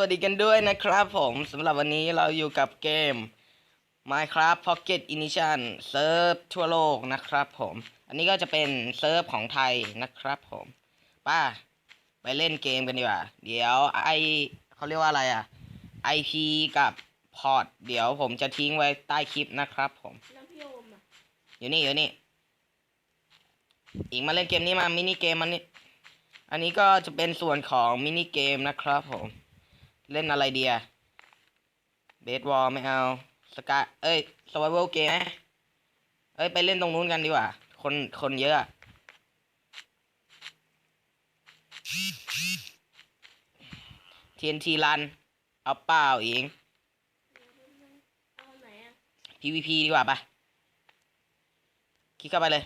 วัสดีกันด้วยนะครับผมสำหรับวันนี้เราอยู่กับเกม Minecraft Pocket Edition เซิร์ฟทั่วโลกนะครับผม อันนี้ก็จะเป็นเซิร์ฟของไทยนะครับผม ป้า ไปเล่นเกมกันดีกว่า เดี๋ยวไอเขาเรียกว่าอะไรอะ IP กับพอร์ตเดี๋ยวผมจะทิ้งไว้ใต้คลิปนะครับผม แล้วพี่โอมอะอยู่นี่อยู่นี่ อีกมาเล่นเกมนี้มามินิเกมมันนี่อันนี้ก็จะเป็นส่วนของมินิเกมนะครับผม เล่นอะไรเดียเบสบอลไม่เอาสกาเอ้ยสวายเวลเกมไหมเอ้ย ไปเล่นตรงนู้นกันดีกว่า คนคนเยอะอะ TNT รัน เอาเปล่าเองเอาไหนอะ PVP ดีกว่าปะคลิกเข้าไปเลย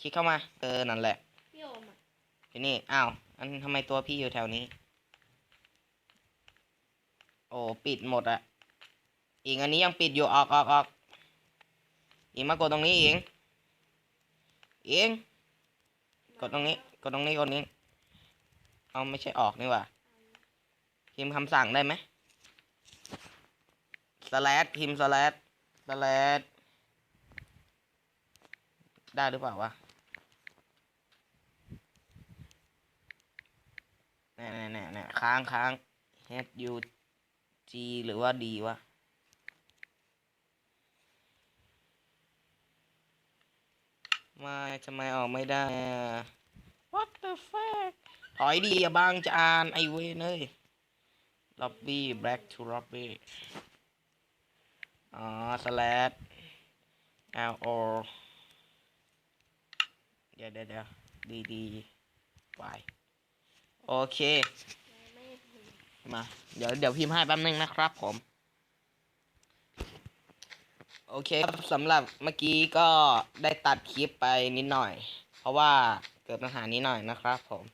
คลิกเข้ามา เออ นั่นแหละพี่โอมอะทีนี่ อ้าว อันทำไมตัวพี่อยู่แถวนี้ โอ้ปิดหมดอะอีกอันนี้ยังปิดอยู่ออกออกออกอีกมากดตรงนี้เองเองกดตรงนี้กดตรงนี้กดนี้ เอาไม่ใช่ออกนี่ว่าพิมพ์คำสั่งได้ไหมสแลดพิมพ์สแลดสแลดได้หรือเปล่าวะแน่แน่แน่แน่ค้างค้าง H U G หรือว่า D วะไม่ทำไมออกไม่ได้ What the fuck ถอยดีอะบางจานไอเวนเอ้ย lobby back to lobby อ๋อ slash L O เดี๋ยวเดี๋ยวดี๋ยว D D Y โอเค มา เดี๋ยวเดี๋ยวพิมพ์ให้แป๊บนึงนะครับผม โอเคครับสำหรับเมื่อกี้ก็ได้ตัดคลิปไปนิดหน่อย เพราะว่าเกิดปัญหานิดหน่อยนะครับผม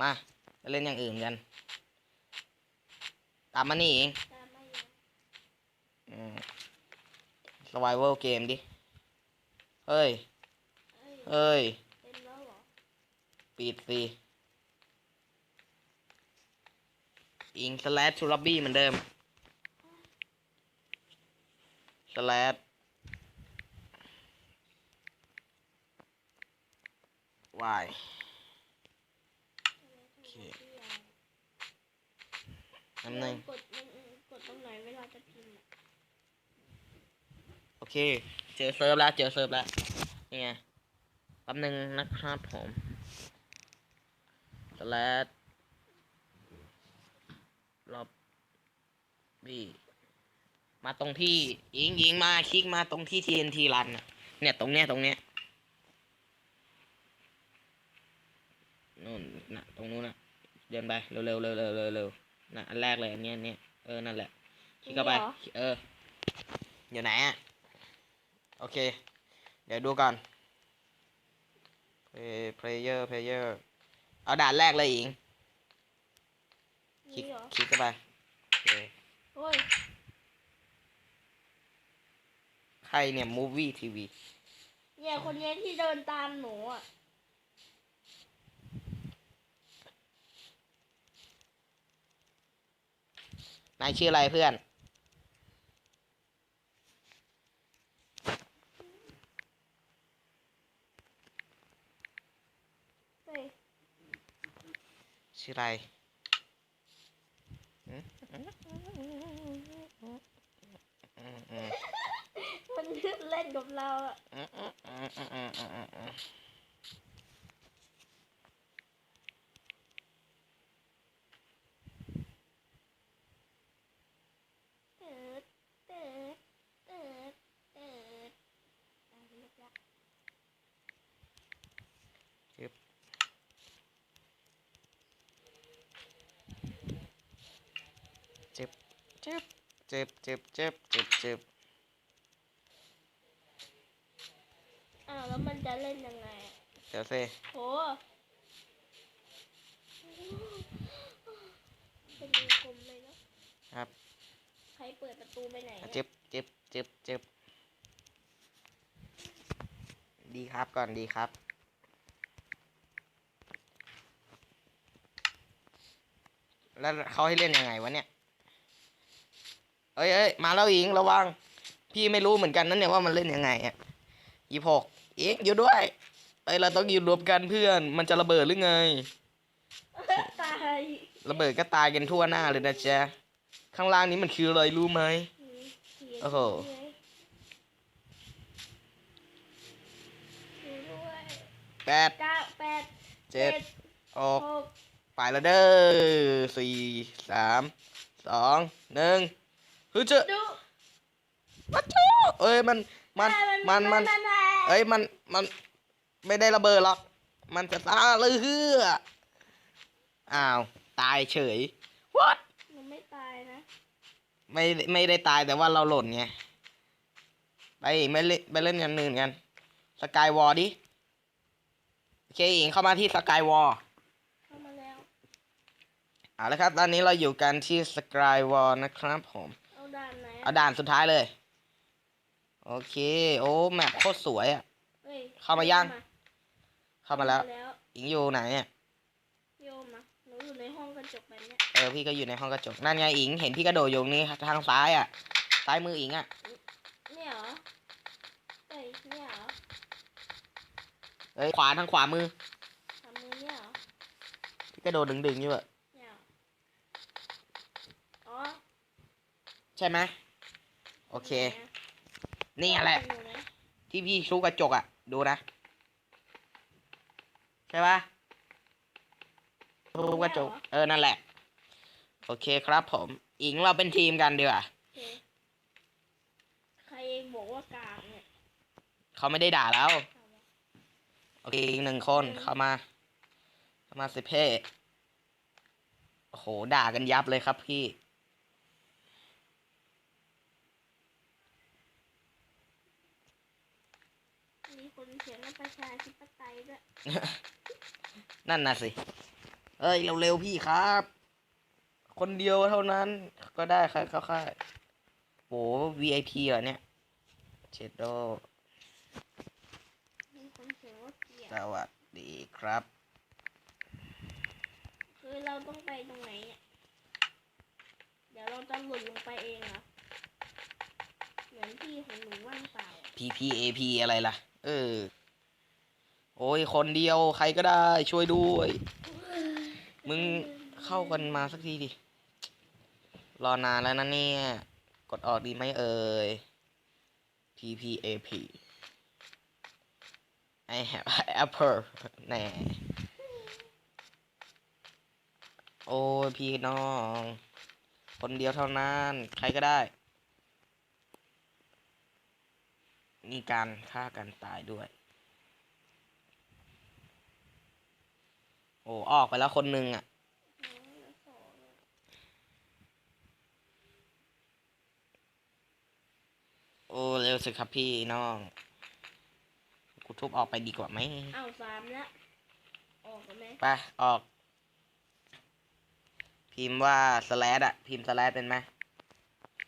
มาไปเล่นอย่างอื่นกัน ตามมานี่เองตามไม่เยอะอืม survival game ดิ เฮ้ยเอ้ยเฮ้ย เต็มแล้วเหรอปิดสิอิง slash to lobby เหมือนเดิม slash y โอเคน้ำหนึ่งกดมันกดตรงไหนเวลาจะพิมพ์อะโอเค เจอเซิร์ฟแล้ว เจอเซิร์ฟแล้วนี่ไงแป๊บหนึ่งนะครับผม slash lobby มาตรงที่ยิงยิงมาคลิกมาตรงที่ TNT รันน่ะเนี่ยตรงเนี้ยตรงเนี้ยนู่นนะตรงนู้นนะเดินไปเร็วเร็วเร็วเร็วเร็วเร็วนะอันแรกเลยอันเนี้ยอันเนี้ยเออนั่นแหละคลิกเข้าไปเอออยู่ไหนอะโอเค เดี๋ยวดูก่อน Play player player เอาด่านแรกเลยอิงคลิกนี่เหรอคลิกเข้าไปโอเค โอ้ยใครเนี่ย movie TV เนี่ยคนเนี้ยที่เดินตามหนูอะนายชื่ออะไรเพื่อนเฮ้ยชื่ออะไรหื มันเล่นกับเราอะ เจ็บเจ็บเจ็บเจ็บเจ็บเจ็บเจ็บอ้าวแล้วมันจะเล่นยังไงอะเดี๋ยวสิโหเป็นวงกลมเลยเนาะครับใครเปิดประตูไปไหนอะเจ็บเจ็บเจ็บเจ็บดีครับก่อนดีครับ แล้วเขาให้เล่นยังไงวะเนี่ย เอ้ยเอ้ยมาแล้วอิงระวัง พี่ไม่รู้เหมือนกันนั่นเนี่ยว่ามันเล่นยังไงอะยี่หกอิงอยู่ด้วยเอ้ยเราต้องอยู่รวมกันเพื่อน มันจะระเบิดหรือไงตายระเบิดก็ตายกันทั่วหน้าเลยนะจ๊ะข้างล่างนี้มันคืออะไรรู้ไหมโอ้โหดูด้วยแปดเก้าแปดเจ็ดหกหกไปแล้วเด้อสี่สามสองหนึ่ง ฮึเจอดูวัดจูเอ้ยมันมันมันมันเอ้ยมันมันไม่ได้ระเบิดหรอก มันจะตาเลยเฮืออ้าวตายเฉย what มันไม่ตายนะ ไม่ไม่ได้ตายแต่ว่าเราหล่นไงไปไม่เล่นไปเล่นกันอื่นกันสกายวอลดิโอเคอิงเข้ามาที่สกายวอลเข้ามาแล้วเอาละครับ ตอนนี้เราอยู่กันที่สกายวอลนะครับผม เอาด่านไหนเอาด่านสุดท้ายเลย โอเค โอ้แมปโคตรสวยอะเอ้ยเข้ามายัง เข้ามาแล้วแล้วอิงอยู่ไหนเนี่ยโยมมาหนูอยู่ในห้องกระจกแบบเนี้ยเออพี่ก็อยู่ในห้องกระจก นั่นไงอิง เห็นพี่กระโดดอยู่นี่ทางซ้ายอะซ้ายมืออิงอะเนี่ยเหรอเอ้ยเนี่ยเหรอเอ้ยขวาทางขวามือ ทำมือเนี่ยเหรอพี่กระโดดดึงๆอยู่อะเนี่ยเหรออ๋อ ใช่ไหม โอเคไหนนี่แหละอยู่ไหนที่พี่ชูกระจกอะดูนะ ใช่ปะชูกระจก เออ นั่นแหละ โอเคครับผม อิงเราเป็นทีมกันดีกว่าโอเคใครเองบอกว่ากลางเนี่ยเขาไม่ได้ด่าแล้วเอาวะโอเค อีกหนึ่งคนเข้ามา เข้ามาสิเพ่โอ้โห ด่ากันยับเลยครับพี่ มีคนเขียนว่าประชาธิปไตยด้วยนั่นน่ะสิ เอ้ยเร็วๆพี่ครับ คนเดียวเท่านั้น ก็ได้ครับเข้าค่ายโห VIP เหรอเนี่ยเชดโดมีคนเขียนว่าเกลียดสวัสดีครับ คือเราต้องไปตรงไหนเนี่ยเดี๋ยวเราจะหล่นลงไปเองเหรอเหมือนที่ของหนูว่างเปล่าอะ PPAP อะไรล่ะ เออ โอ้ย คนเดียวใครก็ได้ช่วยด้วย มึงเข้ากันมาสักทีดิ รอนานแล้วนะเนี่ย กดออกดีไหมเอ่ย PPAP I have apple แน่โอ้ยพี่น้อง คนเดียวเท่านั้น ใครก็ได้ มีการฆ่ากันตายด้วย โอ้ออกไปแล้วคนหนึ่งอะน้องเหลือสองอะโอ้เร็วสิครับพี่น้อง กูทุบออกไปดีกว่าไหมอ้าวสามแล้วออกกันไหมไปออก พิมพ์ว่าสแลดอะพิมพ์สแลดเป็นไหม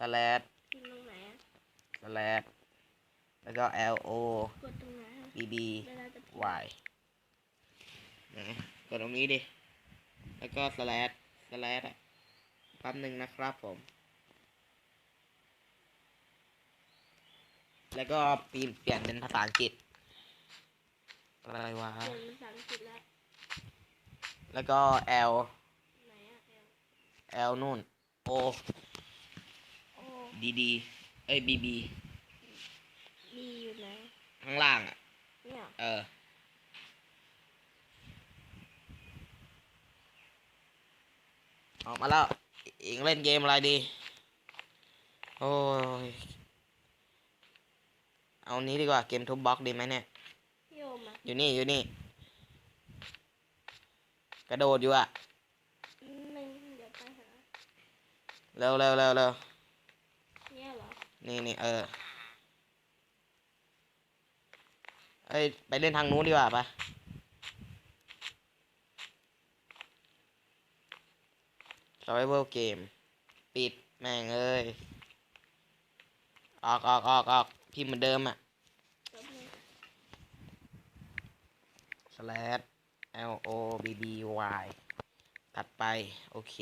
สแลดกินตรงไหนอะสแลด แล้วก็ L O กดตรงไหนอะ B B เวลาจะพิมพ์ Y นะกดตรงนี้ดิ แล้วก็สแลดสแลดอะแป๊บหนึ่งนะครับผม แล้วก็ปีนเปลี่ยนเป็นภาษาอังกฤษ อะไรวะเปลี่ยนเป็นภาษาอังกฤษแล้วแล้วก็ L ไหนอะเอล L นู่น O โอ้ D D เอ้ย B B มีอยู่ไหนข้างล่างอะ เนี่ยเออ ออกมาแล้วอิงเล่นเกมอะไรดี โอ้ย เอานี้ดีกว่าเกมทุบบล็อกดีไหมเนี่ยพี่โอมอะอยู่นี่อยู่นี่ กระโดดอยู่อะหนึ่งเดี๋ยวไปหาเร็วเร็วเร็วเร็วเนี่ยเหรอ นี่นี่เออ เอ้ยไปเล่นทางนู้นดีกว่าปะ survival game ปิดแม่งเอ้ยออกออกออกออกพิมพ์เหมือนเดิมอะแป๊บ L o b b y ตัดไป โอเค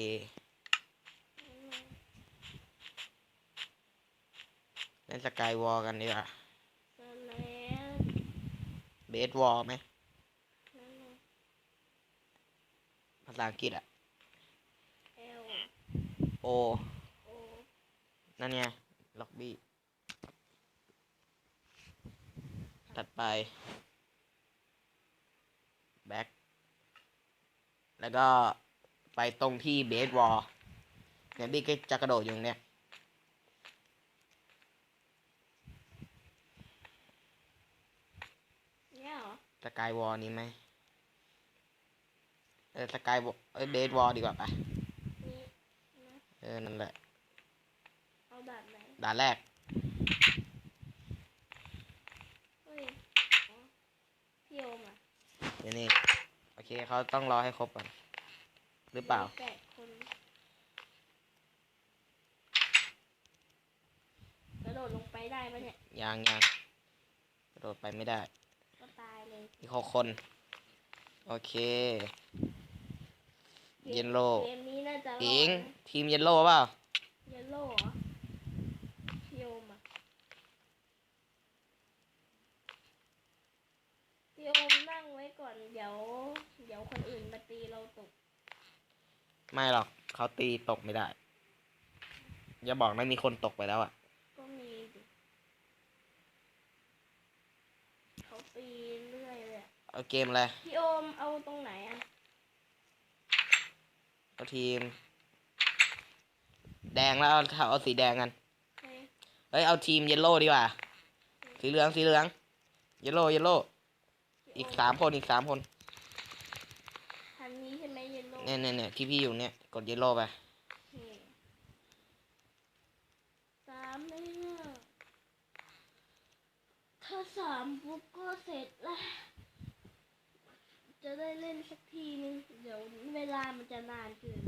เล่นสกายวอลกันดีกว่า เบสวอลไหมนั่นน่ะภาษาอังกฤษอะ L โอ O นั่นไง ล็อกบี้ตัดไป แบ็ค แล้วก็ไปตรงที่เบสวอลเนี่ยบี้ก็จะกระโดดอยู่ตรงเนี้ย เนี่ยเหรอ สกายวอลนี้ไหมเออสกายวอลเอ้ยเบสวอลดีกว่าไปนี่นะเออ นั่นแหละ เอาแบบไหนด่านแรกเฮ้ยอ๋อพี่โอมอะเดี๋ยวนี้โอเคเขาต้องรอให้ครบก่อนหรือเปล่า มีแปดคนกระโดดลงไปได้ปะเนี่ย ยังยังกระโดดไปไม่ได้ก็ ตายเลยอีกหกคน โอเค เยลโล่เกมนี้น่าจะรอดอิงนะทีมเยลโล่เปล่า เยลโล่เหรอพี่โอมอะพี่โอมนั่งไว้ก่อน เดี๋ยว เดี๋ยวคนอื่นมาตีเราตก ไม่หรอกเขาตีตกไม่ได้ อย่าบอกนะมีคนตกไปแล้วอะ ก็มีดิเขา ตีเรื่อยเลยอะเอาเกมอะไรพี่โอมเอาตรงไหนอะเอาทีม แดงแล้วเอาเอาสีแดงกัน เฮ้ยเฮ้ยเอาทีมเยลโล่ดีกว่า สีเหลืองสีเหลือง เยลโล่เยลโล่พี่อีกโสามคนอีกสามคนทันนี้ใช่ไหมเยลโล่เนี่ยเนี่ยเนี่ยที่พี่อยู่เนี่ยกดเยลโล่ไป โอเคสามเลยเนี่ย ถ้าสามปุ๊บก็เสร็จแล้วจะได้เล่นสักทีนึง เดี๋ยวเวลามันจะนานเกิน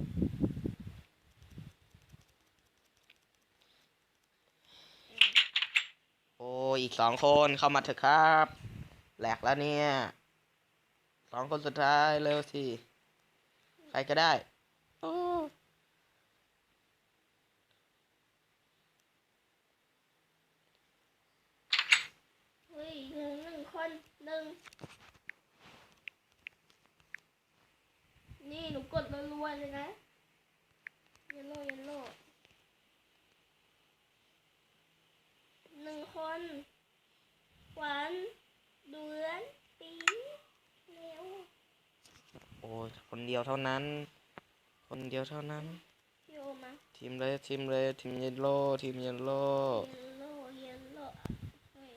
โอ้อีกสองคนเข้ามาเถอะครับ แหลกแล้วเนี่ย สองคนสุดท้ายเร็วสิ ใครก็ได้ โอ้ เฮ้ยหนึ่งหนึ่งคนหนึ่ง นี่ หนูกดรัวๆเลยนะเยลโล่เยลโล่หนึ่งคนหวานเดือนปีเร็วโอ้ยคนเดียวเท่านั้น คนเดียวเท่านั้นพี่โอมาทีมเลยทีมเลยทีมเยลโล่ทีมเยลโล่เยลโล่เยลโล่เฮ้ย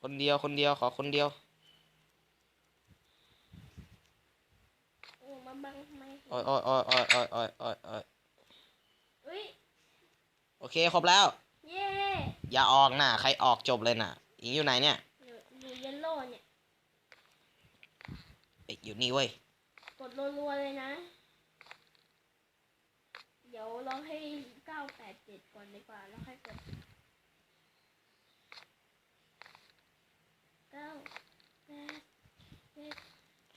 คนเดียวคนเดียวขอคนเดียว โอ้มาบังทำไม โอ้ยโอ้ยโอ้ยโอ้ยโอ้ยโอ้ยโอ้ยโอ้ยเฮ้ยโอเคครบแล้ว เย่อย่าออกนะใครออกจบเลยนะอิงอยู่ไหนเนี่ยอยู่อยู่เยลโล่เนี่ยเอ้ยอยู่นี่เว้ยกดรัวๆเลยนะ เดี๋ยวเราให้เก้าแปดเจ็ดก่อนดีกว่าแล้วค่อยกดเก้าแปดเจ็ด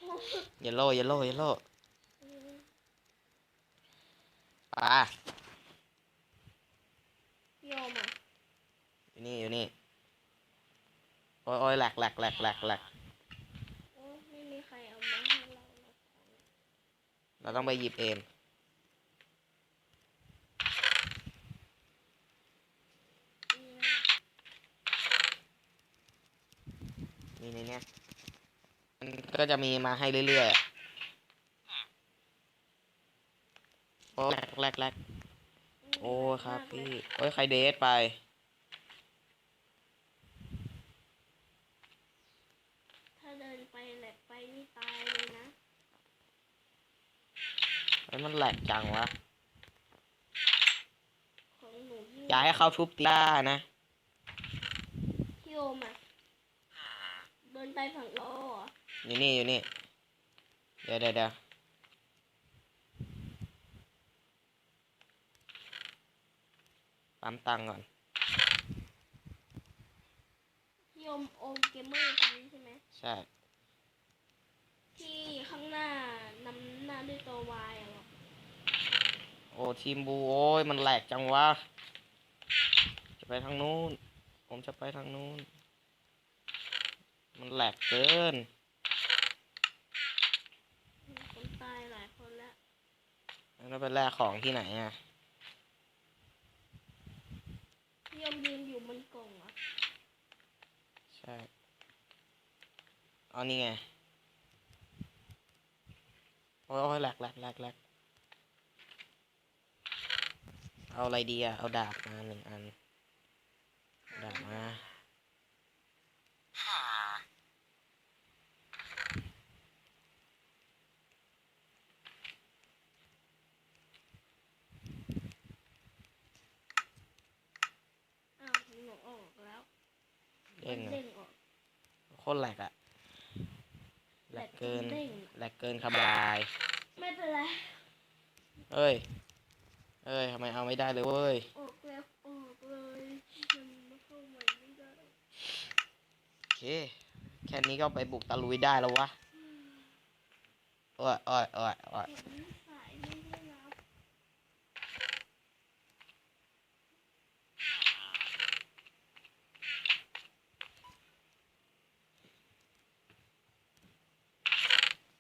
หกเยลโล่เยลโล่เยลโล่ สี่ ปาพี่โอมาอยู่นี่อยู่นี่ โอ้ยโอ้ยแหลกแหลกแหลกแหลกแหลกโอ้ไม่มีใครเอามาให้เราหรอกเราต้องไปหยิบเองเนี่ยนี่ในเนี้ยมันก็จะมีมาให้เรื่อยๆอะโอ้ย แหลกแหลกแหลกโอ้ยครับพี่โอ้ยใครเดทไปถ้าเดินไปแหลกไปนี่ตายเลยนะเฮ้ยมันแหลกจังวะของหนูยิ่งอย่าให้เขาทุบตีได้นะพี่โอมาเดินไปฝั่งโลเหรออยู่นี่อยู่นี่เดี๋ยวเดี๋ยวเดี๋ยว ปั๊มตังค์ก่อนพี่โอมโอมเกมเมอร์คนนี้ใช่ไหมใช่ ที่ข้างหน้านำหน้าด้วยตัววายอะหรอกโอ้ทีมบูโอ้ยมันแหลกจังวะจะไปทางนู้น ผมจะไปทางนู้น มันแหลกเกินคนตายหลายคนแล้วแล้วไปแลกของที่ไหนอะ พี่ ยมยืนอยู่บนกล่องอะใช่เอานี่ไง โอ้ยโอ้ยแหลกแหลกแหลกแหลกเอาอะไรดีอะเอาดาบมาหนึ่งอัน ดาบมา อ้าวหนูออกแล้ว เด้งมันอะเด้งออกโคตรแหลกอะแหลกเกินเด้งแหลกเกินครับบาย ไม่เป็นไร เอ้ย เอ้ยทำไมเอาไม่ได้เลยเว้ยออกแล้วออกเลยมันเข้าใหม่ไม่ได้โอเค แค่นี้ก็ไปบุกตะลุยได้แล้ววะโอ้ยโอ้ยโอ้ยโอ้ย เห็นสายไม่ได้รับ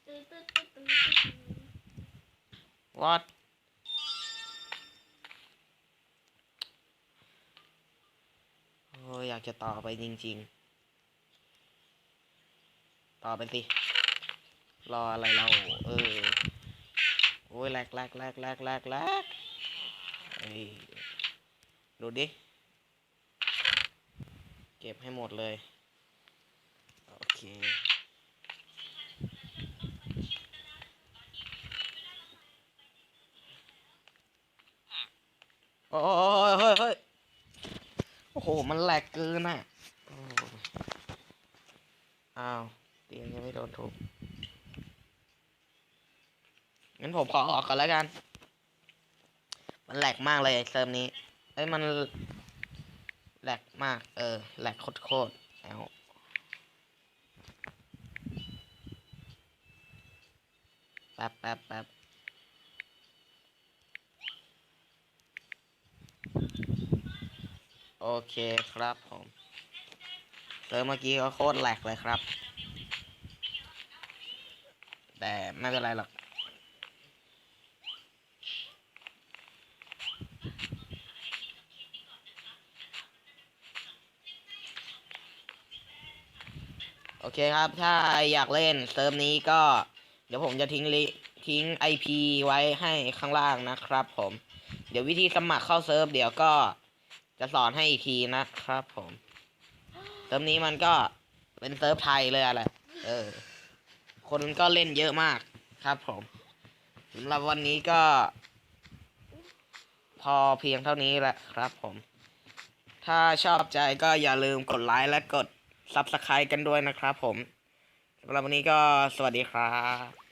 ตื้อตื้อตื้อตื้อตื้อ what โอ้อยากจะต่อไปจริง ๆ ต่อไปสิ รออะไรเรา เออ โอ้ยแลกแลกแลกแลกแลกแลกเอ้ยดูดิ เก็บให้หมดเลย โอเค โอ้ยเฮ้ยเฮ้ยโอ้โห มันแหลกเกินอะโอ้อ้าวเตียงยังไม่โดนทุบงั้นผมขอออกก่อนแล้วกัน มันแหลกมากเลยเซิร์ฟนี้ เอ้ยมันแหลกมาก เออแหลกโคตรๆแล้วแป๊บแป๊บแป๊บ โอเคครับผมเซิร์ฟเมื่อกี้ก็โคตรแหลกเลยครับ แต่ไม่เป็นไรหรอกโอเคครับ ถ้าอยากเล่นเซิร์ฟนี้ก็ เดี๋ยวผมจะทิ้งลิทิ้ง IP ไว้ให้ข้างล่างนะครับผม เดี๋ยววิธีสมัครเข้าเซิร์ฟเดี๋ยวก็จะสอนให้อีกทีนะครับผมเซิร์ฟนี้มันก็เป็นเซิร์ฟไทยเลยอะไร เออ คนก็เล่นเยอะมากครับผมสำหรับวันนี้ก็ พอเพียงเท่านี้แหละครับผม ถ้าชอบใจก็อย่าลืมกดไลค์และกด Subscribe กันด้วยนะครับผมสำหรับวันนี้ก็สวัสดีครับ